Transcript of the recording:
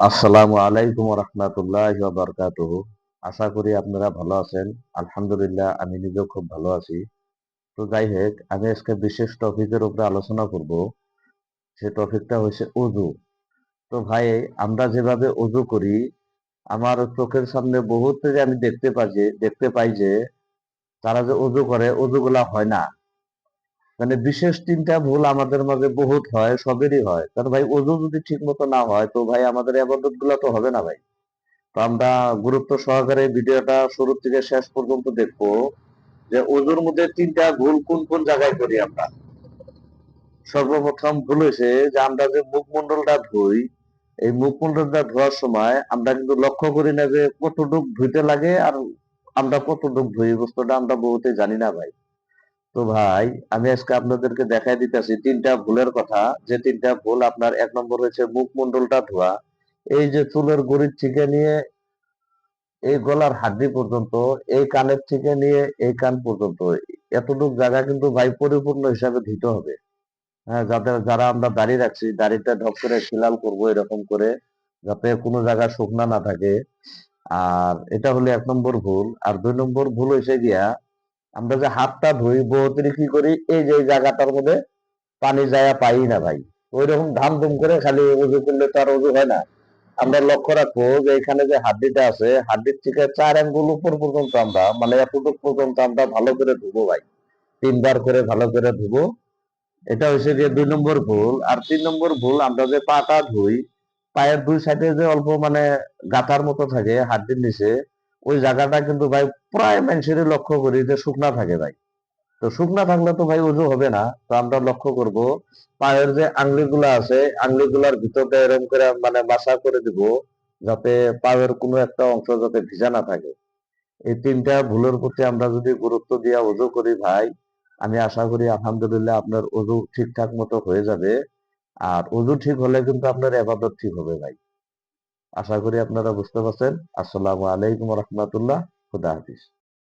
আসসালামু আলাইকুম রহমতুল্লাহ বারকাতুহ। আশা করি আপনারা ভালো আছেন। আলহামদুলিল্লাহ, আমি নিজেও খুব ভালো আছি। তো যাই হোক, আমি আজকে বিশেষ টপিকের উপরে আলোচনা করব। সে টপিকটা হচ্ছে উজু তো ভাই, আমরা যেভাবে উজু করি, আমার চোখের সামনে বহুত আমি দেখতে পাই যে, দেখতে পাই যে, তারা যে উজু করে উজুগুলা হয় না। মানে বিশেষ তিনটা ভুল আমাদের মাঝে বহুত হয়, সবেরই হয়। কারণ ভাই, ওজু যদি ঠিক মতো না হয়, তো ভাই আমাদের আবাদতগুলা তো হবে না ভাই। তো আমরা গুরুত্ব সহকারে ভিডিওটা শুরু থেকে শেষ পর্যন্ত দেখব যে ওজুর মধ্যে তিনটা ভুল কোন কোন জায়গায় করি আমরা। সর্বপ্রথম ভুল হয়েছে যে আমরা যে মুখমন্ডলটা ধুই, এই মুখমন্ডলটা ধোয়ার সময় আমরা কিন্তু লক্ষ্য করি না যে কতটুক ধুইতে লাগে আর আমরা কতটুক ধুই বস্তুটা আমরা বহুতে জানি না ভাই। তো ভাই, আমি আজকে আপনাদেরকে দেখাই দিতেছি তিনটা ভুলের কথা। যে তিনটা ভুল আপনার এক নম্বর হয়েছে মুখমন্ডলটা ধোয়া। এই যে চুলের গড়ির থেকে নিয়ে এই গলার হাড্ডি পর্যন্ত, এই কানের থেকে নিয়ে এই কান পর্যন্ত, এতটুকু জায়গা কিন্তু ভাই পরিপূর্ণ হিসাবে ধুতে হবে। হ্যাঁ যাদের, যারা আমরা দাড়ি রাখছি দাড়িটা ঢক করে খিলাল করব এরকম করে, যাতে কোনো জায়গা শুকনা না থাকে। আর এটা হলো এক নম্বর ভুল। আর দুই নম্বর ভুল হয়েছে গিয়া আমরা যে হাতটা ধুই বহুতরি কি করি, এই যে জায়গাটার মধ্যে পানি যায় পাই না ভাই। ওই রকম ধাম ধুম করে খালি উজু করলে তো আর উজু হয় না। আমরা লক্ষ্য রাখব যে এখানে যে হাড্ডিটা আছে, হাড্ডির থেকে চার আঙ্গুল উপর পর্যন্ত আমরা মানে এতটুক পর্যন্ত আমরা ভালো করে ধুবো ভাই। তিনবার করে ভালো করে ধুবো। এটা হচ্ছে যে দুই নম্বর ভুল। আর তিন নম্বর ভুল, আমরা যে পাটা ধুই, পায়ের দুই সাইডে যে অল্প মানে গাথার মতো থাকে হাড্ডির নিচে ওই জায়গাটা কিন্তু ভাই প্রায় মানুষেরই লক্ষ্য করি যে শুকনা থাকে ভাই। তো শুকনা থাকলে তো ভাই উজু হবে না। তো আমরা লক্ষ্য করব পায়ের যে আঙ্গুলিগুলো আছে আঙ্গুলিগুলার ভিতরটা এরকম করে মানে বাসা করে দিব যাতে পায়ের কোনো একটা অংশ যাতে ভিজা না থাকে। এই তিনটা ভুলের প্রতি আমরা যদি গুরুত্ব দিয়ে উজু করি ভাই, আমি আশা করি আলহামদুলিল্লাহ আপনার উজু ঠিকঠাক মতো হয়ে যাবে। আর উজু ঠিক হলে কিন্তু আপনার এবাদত ঠিক হবে ভাই। আশা করি আপনারা বুঝতে পারছেন। আসসালামু আলাইকুম রহমতুল্লাহ। খুদা হাফিজ।